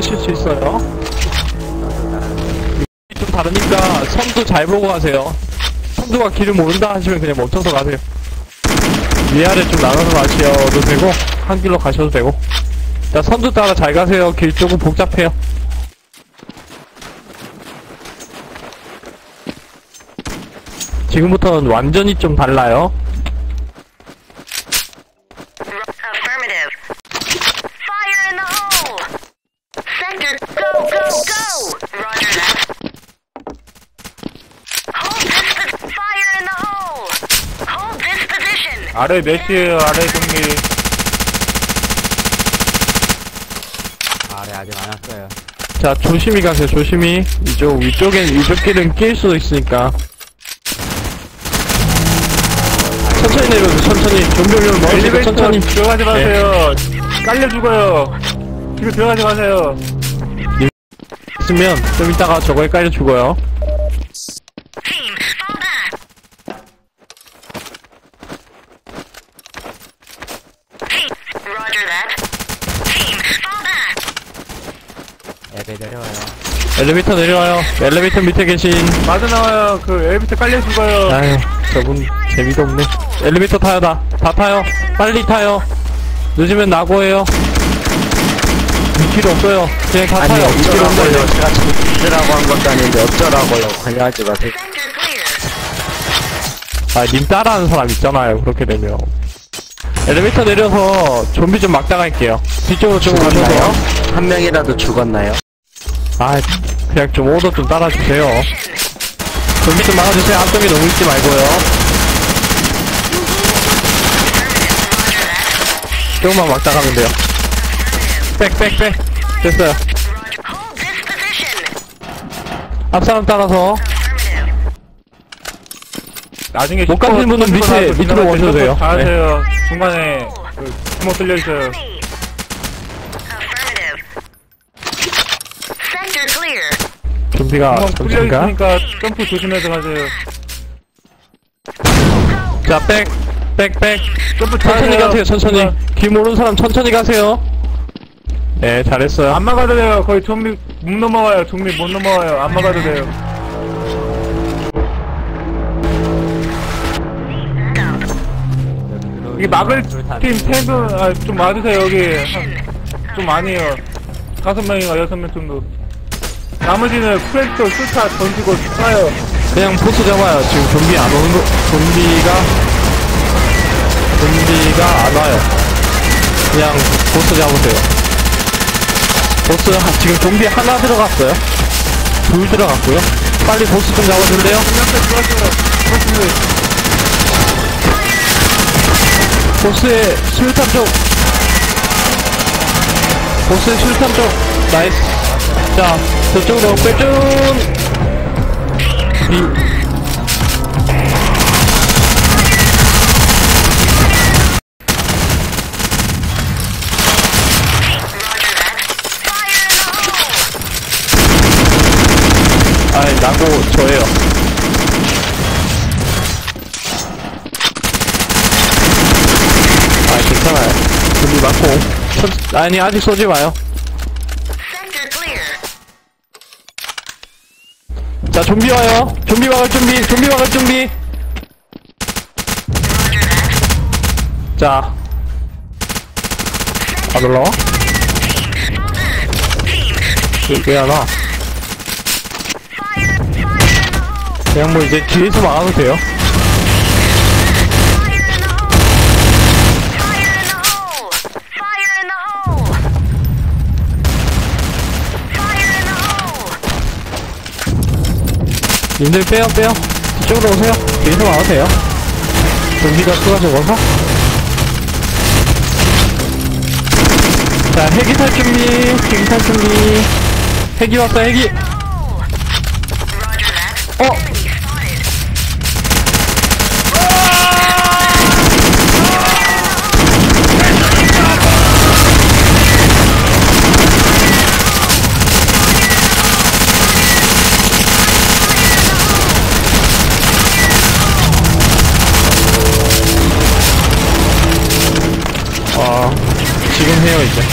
쓰실 수 있어요. 좀 다르니까 선두 잘 보고 가세요. 선두가 길을 모른다 하시면 그냥 멈춰서 가세요. 위아래 좀 나눠서 가셔도 되고 한 길로 가셔도 되고. 자 선두 따라 잘 가세요. 길 조금 복잡해요. 지금부터는 완전히 좀 달라요. 아래 몇이에요 아래 정리 아래 아직 안 왔어요. 자, 조심히 가세요, 조심히. 이쪽, 위쪽엔, 위쪽 길은 낄 수도 있으니까. 천천히 내려오세요, 천천히. 좀비 오면 멀리고 엘리베이터 천천히. 들어가지 마세요 깔려 죽어요 집에 들어가지 마세요 있으면, 좀 이따가 저거에 깔려 죽어요. 앱에 내려와요. 엘리베이터 내려와요. 엘리베이터 밑에 계신. 빠져나와요 그 엘리베이터 깔려 죽어요 아유, 저분, 재미도 없네. 엘리베이터 타요, 다. 다 타요. 빨리 타요. 늦으면 낙오해요. 필요 없어요. 그냥 다 타요. 필요 없어요. 제가 지금 들으라고 한 것도 아닌데 어쩌라고요. 관여하지 마세요. 아, 님 따라하는 사람 있잖아요. 그렇게 되면. 엘리베이터 내려서 좀비 좀 막다 갈게요. 뒤쪽으로 좀 오셔서. 한 명이라도 죽었나요? 아, 그냥 좀 오더 좀 따라주세요. 좀비 좀 막아주세요. 앞쪽에 너무 있지 말고요. 조금만 막다 가면 돼요. 백, 백, 백. 됐어요. Hold this position! 앞 사람 따라서. 나중에 못 가시는 분은 밑에, 밑으로 오셔도 돼요. 네. 다 하세요 중간에 그 구멍 뚫려 있어요 좀비가 잠시인가? 있으니까 점프 조심해서 가세요 자, 백, 백, 백. 점프 천천히 잘하세요. 가세요, 천천히. 길 모르는 사람 천천히 가세요. 네, 잘했어요. 안 막아도 돼요 거의 좀비 못 넘어가요 좀비 못 넘어가요 안 막아도 돼요 이게 막을 팀 탱크 아, 좀 맞으세요 여기 한- 좀 많이에요 다섯 명인가 여섯 명 정도 나머지는 프렉터 수타 던지고 쏴요 그냥 보스 잡아요. 지금 좀비 안 오는 거, 좀비가, 좀비가 안 와요. 그냥 보스 잡으세요. 보스, 하- 지금 좀비 하나 들어갔어요. 둘 들어갔고요. 빨리 보스 좀 잡아줄래요? 보스의 수류탄 쪽. 보스의 수류탄 쪽. 나이스. 자, 저쪽으로 빼준. hole! 아이, 나고 저예요. 아, 괜찮아요. 준비. 천, 아니, 아직 쏘지 마요. 자, 좀비 와요. 좀비 막을 준비, 좀비 막을 준비. Roger that. 자. 안 올라와? 왜! 그냥 뭐 이제 뒤에서 막아도 돼요. 님들 빼요, 빼요. 이쪽으로 오세요. 뒤에서 막아도 돼요. 좀비가 수가 적어서. 자, 헬기 탈 준비, 헬기 탈 준비. 헬기 왔어, 헬기. 어? There we go.